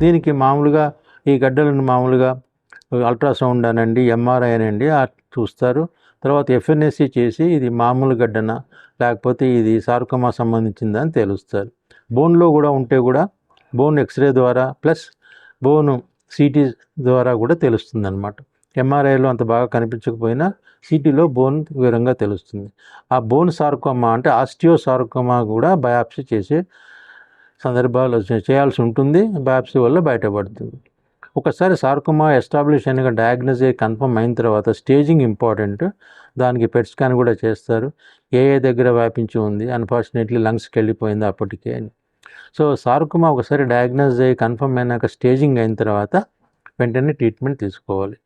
దీనికి మామూలుగా ఈ గడ్డలను మామూలుగా అల్ట్రాసౌండ్ అనండి ఎంఆర్ఐ అనండి చూస్తారు. తర్వాత ఎఫ్ఎన్ఎస్సి చేసి ఇది మామూలు గడ్డన లేకపోతే ఇది సార్కోమా సంబంధించిందని తెలుస్తారు. బోన్లో కూడా ఉంటే కూడా బోన్ ఎక్స్రే ద్వారా ప్లస్ బోను సిటీ ద్వారా కూడా తెలుస్తుంది అనమాట ఎంఆర్ఐలో అంత బాగా కనిపించకపోయినా సిటీలో బోన్ వివరంగా తెలుస్తుంది. ఆ బోన్ సార్కోమా అంటే ఆస్టియో సార్కోమా కూడా బయాప్సీ చేసే సందర్భాలు చేయాల్సి ఉంటుంది బయాప్సీ వల్ల బయటపడుతుంది. ఒకసారి సార్కోమా ఎస్టాబ్లిష్ అయిన డయాగ్నోజ్ అయ్యి కన్ఫర్మ్ అయిన తర్వాత స్టేజింగ్ ఇంపార్టెంట్ దానికి పెట్ స్కాన్ కూడా చేస్తారు. ఏ ఏ దగ్గర వ్యాపించి ఉంది అన్ఫార్చునేట్లీ లంగ్స్కి వెళ్ళిపోయింది అప్పటికే అని. సో సార్కోమా ఒకసారి డయాగ్నోజ్ అయ్యి కన్ఫర్మ్ అయినాక స్టేజింగ్ అయిన తర్వాత వెంటనే ట్రీట్మెంట్ తీసుకోవాలి.